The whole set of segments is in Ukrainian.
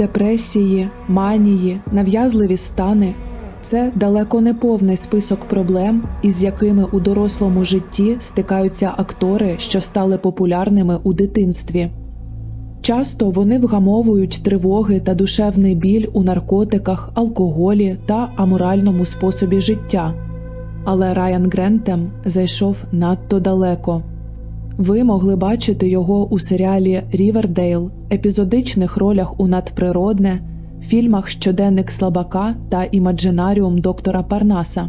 депресії, манії, нав'язливі стани це далеко не повний список проблем, із якими у дорослому житті стикаються актори, що стали популярними у дитинстві. Часто вони вгамовують тривоги та душевний біль у наркотиках, алкоголі та аморальному способі життя. Але Райан Грентем зайшов надто далеко. Ви могли бачити його у серіалі Рівердейл, епізодичних ролях у надприродне, фільмах Щоденник слабака та Імаджинаріум доктора Парнаса.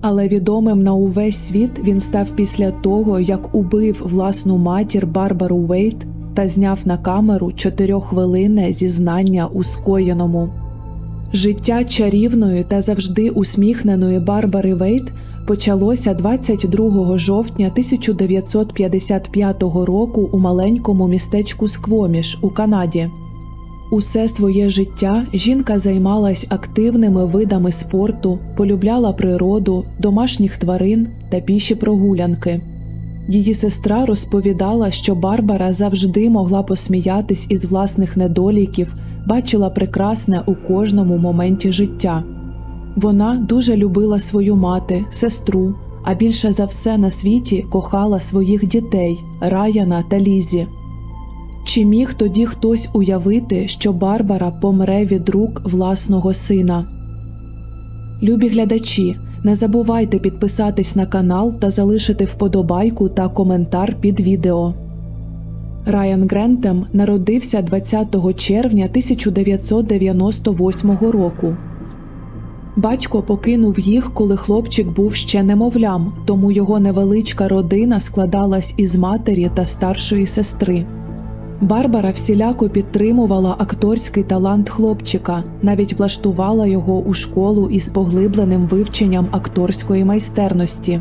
Але відомим на увесь світ він став після того, як убив власну матір Барбару Уейт та зняв на камеру чотирьоххвилинне зізнання у скоєному. Життя чарівної та завжди усміхненої Барбари Вейт почалося 22 жовтня 1955 року у маленькому містечку Сквоміш у Канаді. Усе своє життя жінка займалась активними видами спорту, полюбляла природу, домашніх тварин та піші прогулянки. Її сестра розповідала, що Барбара завжди могла посміятись із власних недоліків, бачила прекрасне у кожному моменті життя. Вона дуже любила свою мати, сестру, а більше за все на світі кохала своїх дітей Раяна та Лізі. Чи міг тоді хтось уявити, що Барбара помре від рук власного сина? Любі глядачі, не забувайте підписатись на канал та залишити вподобайку та коментар під відео. Райан Грентем народився 20 червня 1998 року. Батько покинув їх, коли хлопчик був ще немовлям, тому його невеличка родина складалась із матері та старшої сестри. Барбара всіляко підтримувала акторський талант хлопчика, навіть влаштувала його у школу із поглибленим вивченням акторської майстерності.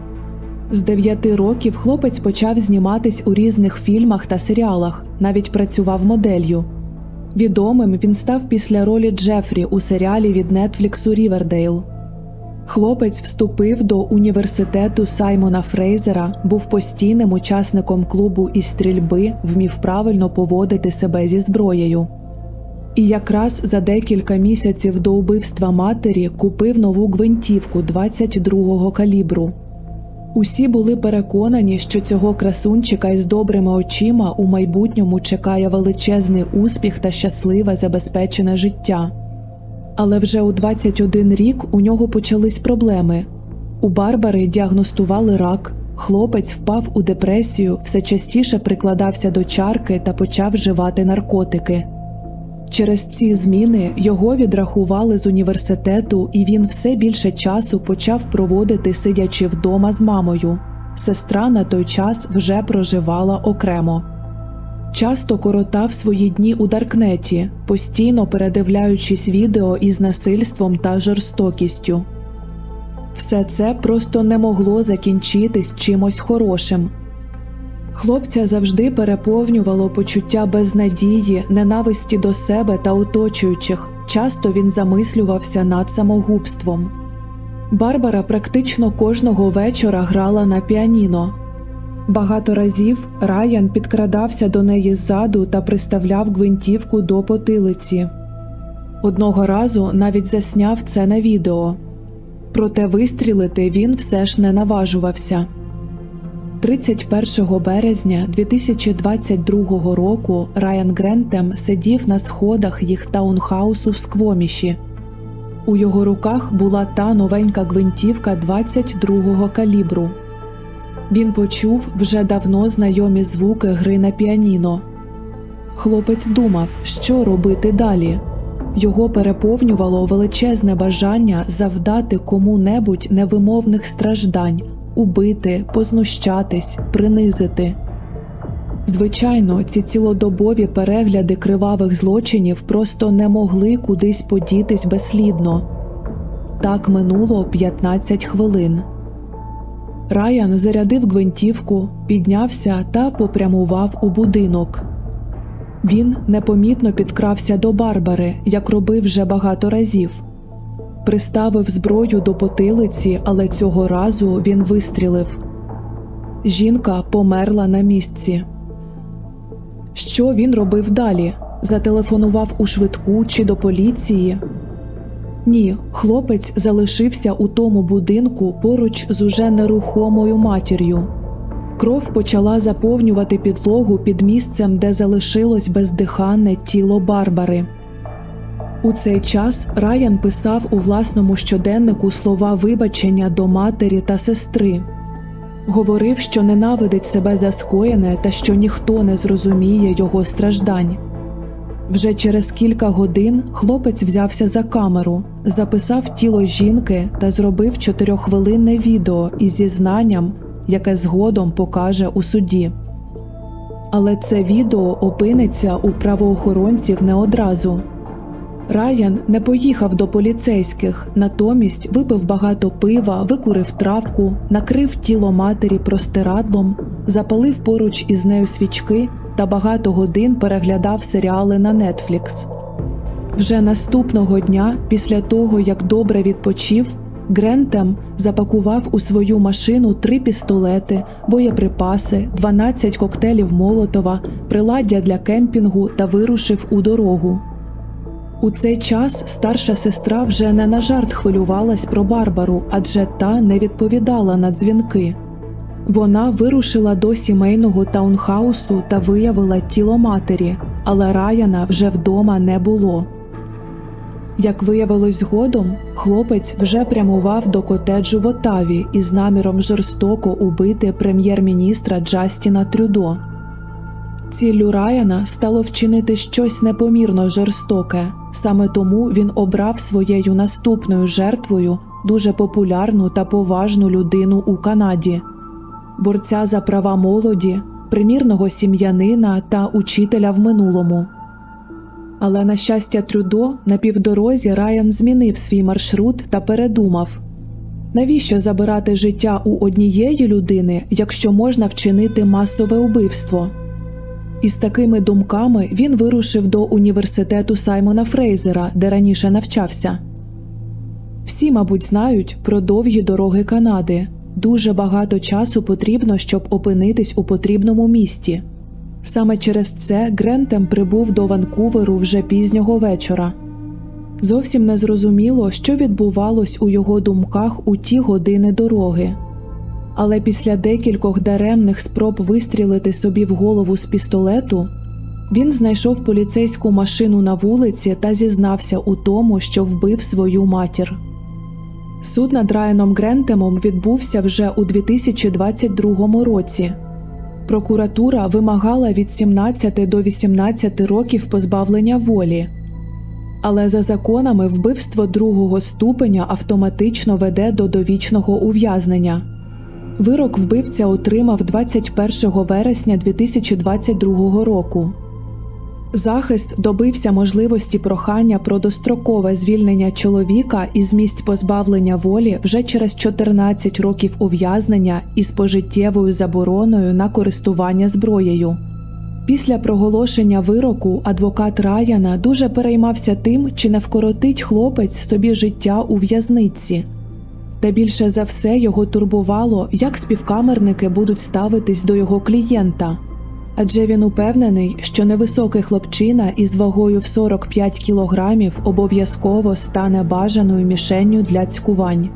З дев'яти років хлопець почав зніматись у різних фільмах та серіалах, навіть працював моделлю. Відомим він став після ролі Джефрі у серіалі від Нетфліксу Рівердейл. Хлопець вступив до університету Саймона Фрейзера, був постійним учасником клубу із стрільби, вмів правильно поводити себе зі зброєю. І якраз за декілька місяців до убивства матері купив нову гвинтівку 22-го калібру. Усі були переконані, що цього красунчика із добрими очима у майбутньому чекає величезний успіх та щасливе забезпечене життя. Але вже у 21 рік у нього почались проблеми. У Барбари діагностували рак, хлопець впав у депресію, все частіше прикладався до чарки та почав вживати наркотики. Через ці зміни його відрахували з університету, і він все більше часу почав проводити сидячи вдома з мамою. Сестра на той час вже проживала окремо. Часто коротав свої дні у Даркнеті, постійно передивляючись відео із насильством та жорстокістю. Все це просто не могло закінчитись чимось хорошим. Хлопця завжди переповнювало почуття безнадії, ненависті до себе та оточуючих. Часто він замислювався над самогубством. Барбара практично кожного вечора грала на піаніно. Багато разів Райан підкрадався до неї ззаду та приставляв гвинтівку до потилиці. Одного разу навіть засняв це на відео. Проте вистрілити він все ж не наважувався. 31 березня 2022 року Райан Грентем сидів на сходах їх таунхаусу в Сквоміші. У його руках була та новенька гвинтівка 22-го калібру. Він почув вже давно знайомі звуки гри на піаніно. Хлопець думав, що робити далі. Його переповнювало величезне бажання завдати кому-небудь невимовних страждань, убити, познущатись, принизити. Звичайно, ці цілодобові перегляди кривавих злочинів просто не могли кудись подітись безслідно. Так минуло 15 хвилин. Райан зарядив гвинтівку, піднявся та попрямував у будинок. Він непомітно підкрався до Барбари, як робив вже багато разів. Приставив зброю до потилиці, але цього разу він вистрілив. Жінка померла на місці. Що він робив далі? Зателефонував у швидку чи до поліції. Ні, хлопець залишився у тому будинку поруч з уже нерухомою матір'ю. Кров почала заповнювати підлогу під місцем, де залишилось бездиханне тіло Барбари. У цей час Раян писав у власному щоденнику слова вибачення до матері та сестри. Говорив, що ненавидить себе за скоєне та що ніхто не зрозуміє його страждань. Вже через кілька годин хлопець взявся за камеру, записав тіло жінки та зробив чотирьохвилинне відео із зізнанням, яке згодом покаже у суді. Але це відео опиниться у правоохоронців не одразу. Раян не поїхав до поліцейських, натомість випив багато пива, викурив травку, накрив тіло матері простирадлом, запалив поруч із нею свічки та багато годин переглядав серіали на Netflix. Вже наступного дня, після того як добре відпочив, Грентем запакував у свою машину три пістолети, боєприпаси, 12 коктейлів Молотова, приладдя для кемпінгу та вирушив у дорогу. У цей час старша сестра вже не на жарт хвилювалась про Барбару, адже та не відповідала на дзвінки. Вона вирушила до сімейного таунхаусу та виявила тіло матері, але Раяна вже вдома не було. Як виявилось згодом, хлопець вже прямував до котеджу в Отаві із наміром жорстоко убити прем'єр-міністра Джастіна Трюдо. Ціллю Раяна стало вчинити щось непомірно жорстоке, саме тому він обрав своєю наступною жертвою дуже популярну та поважну людину у Канаді, борця за права молоді, примірного сім'янина та учителя в минулому. Але на щастя Трюдо на півдорозі Раян змінив свій маршрут та передумав. Навіщо забирати життя у однієї людини, якщо можна вчинити масове убивство? Із такими думками він вирушив до університету Саймона Фрейзера, де раніше навчався. Всі, мабуть, знають про довгі дороги Канади. Дуже багато часу потрібно, щоб опинитись у потрібному місті. Саме через це Грентем прибув до Ванкуверу вже пізнього вечора. Зовсім не зрозуміло, що відбувалось у його думках у ті години дороги. Але після декількох даремних спроб вистрілити собі в голову з пістолету, він знайшов поліцейську машину на вулиці та зізнався у тому, що вбив свою матір. Суд над Райаном Грентемом відбувся вже у 2022 році. Прокуратура вимагала від 17 до 18 років позбавлення волі. Але за законами вбивство другого ступеня автоматично веде до довічного ув'язнення. Вирок вбивця отримав 21 вересня 2022 року. Захист добився можливості прохання про дострокове звільнення чоловіка із місць позбавлення волі вже через 14 років ув'язнення із пожиттєвою забороною на користування зброєю. Після проголошення вироку адвокат Раяна дуже переймався тим, чи не вкоротить хлопець собі життя у в'язниці. Та більше за все його турбувало, як співкамерники будуть ставитись до його клієнта. Адже він упевнений, що невисокий хлопчина із вагою в 45 кілограмів обов'язково стане бажаною мішенню для цькувань.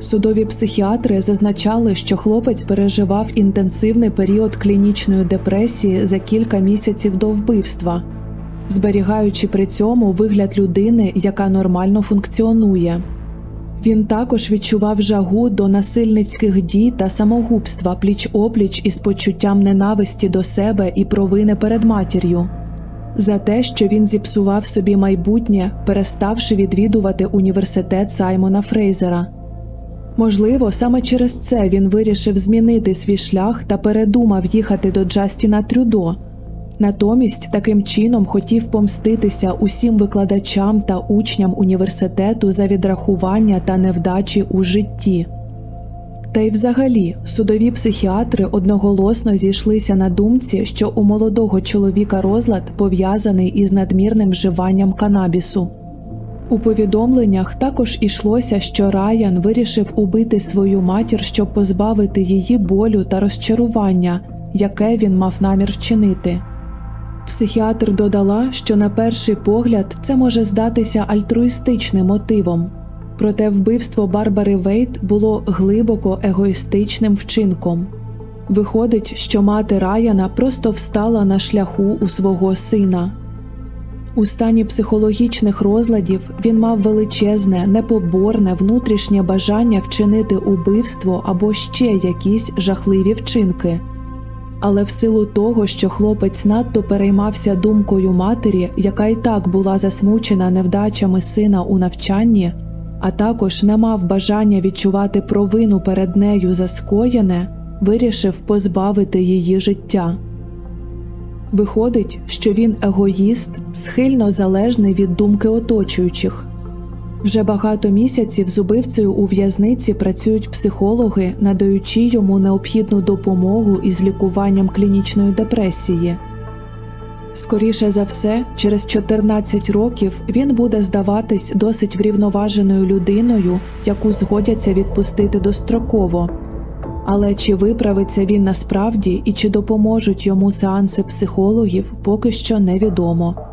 Судові психіатри зазначали, що хлопець переживав інтенсивний період клінічної депресії за кілька місяців до вбивства, зберігаючи при цьому вигляд людини, яка нормально функціонує. Він також відчував жагу до насильницьких дій та самогубства пліч опліч із почуттям ненависті до себе і провини перед матір'ю, за те, що він зіпсував собі майбутнє, переставши відвідувати університет Саймона Фрейзера. Можливо, саме через це він вирішив змінити свій шлях та передумав їхати до Джастіна Трюдо. Натомість таким чином хотів помститися усім викладачам та учням університету за відрахування та невдачі у житті. Та й взагалі судові психіатри одноголосно зійшлися на думці, що у молодого чоловіка розлад пов'язаний із надмірним вживанням канабісу. У повідомленнях також ішлося, що Раян вирішив убити свою матір, щоб позбавити її болю та розчарування, яке він мав намір вчинити. Психіатр додала, що на перший погляд це може здатися альтруїстичним мотивом, проте вбивство Барбари Вейт було глибоко егоїстичним вчинком. Виходить, що мати Раяна просто встала на шляху у свого сина. У стані психологічних розладів він мав величезне, непоборне внутрішнє бажання вчинити убивство або ще якісь жахливі вчинки. Але в силу того, що хлопець надто переймався думкою матері, яка й так була засмучена невдачами сина у навчанні, а також не мав бажання відчувати провину перед нею за скоєне, вирішив позбавити її життя. Виходить, що він егоїст, схильно залежний від думки оточуючих. Вже багато місяців з убивцею у в'язниці працюють психологи, надаючи йому необхідну допомогу із лікуванням клінічної депресії. Скоріше за все, через 14 років він буде здаватись досить врівноваженою людиною, яку згодяться відпустити достроково. Але чи виправиться він насправді і чи допоможуть йому сеанси психологів, поки що невідомо.